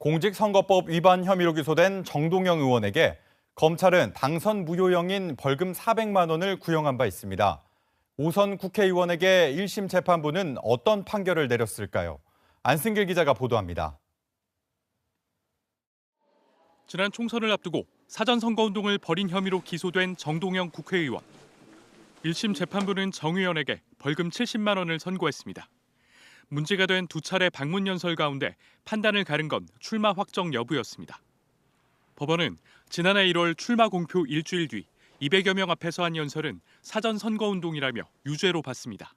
공직선거법 위반 혐의로 기소된 정동영 의원에게 검찰은 당선 무효형인 벌금 400만 원을 구형한 바 있습니다. 오선 국회의원에게 1심 재판부는 어떤 판결을 내렸을까요? 안승길 기자가 보도합니다. 지난 총선을 앞두고 사전 선거 운동을 벌인 혐의로 기소된 정동영 국회의원. 1심 재판부는 정 의원에게 벌금 70만 원을 선고했습니다. 문제가 된 두 차례 방문 연설 가운데 판단을 가른 건 출마 확정 여부였습니다. 법원은 지난해 1월 출마 공표 일주일 뒤 200여 명 앞에서 한 연설은 사전 선거 운동이라며 유죄로 봤습니다.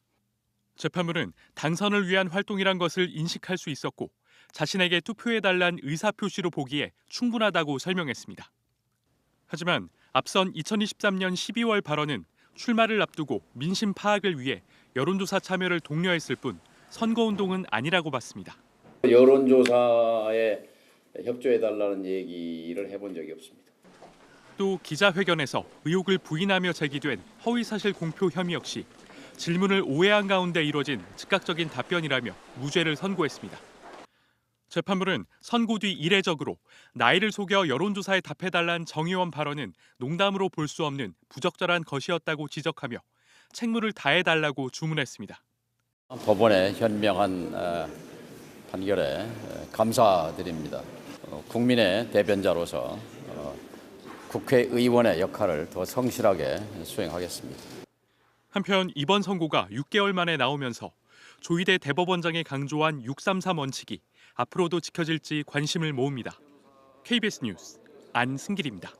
재판부는 당선을 위한 활동이란 것을 인식할 수 있었고 자신에게 투표해달란 의사표시로 보기에 충분하다고 설명했습니다. 하지만 앞선 2023년 12월 발언은 출마를 앞두고 민심 파악을 위해 여론조사 참여를 독려했을 뿐 선거운동은 아니라고 봤습니다. 여론조사에 협조해달라는 얘기를 해본 적이 없습니다. 또 기자회견에서 의혹을 부인하며 제기된 허위사실 공표 혐의 역시 질문을 오해한 가운데 이뤄진 즉각적인 답변이라며 무죄를 선고했습니다. 재판부는 선고 뒤 이례적으로 나이를 속여 여론조사에 답해달란 정 의원 발언은 농담으로 볼 수 없는 부적절한 것이었다고 지적하며 책무를 다해달라고 주문했습니다. 법원의 현명한 어, 판결에 어, 감사드립니다. 어, 국민의 대변자로서 어, 국회의원의 역할을 더 성실하게 수행하겠습니다. 한편 이번 선고가 6개월 만에 나오면서 조희대 대법원장이 강조한 633 원칙이 앞으로도 지켜질지 관심을 모읍니다. KBS 뉴스 안승길입니다.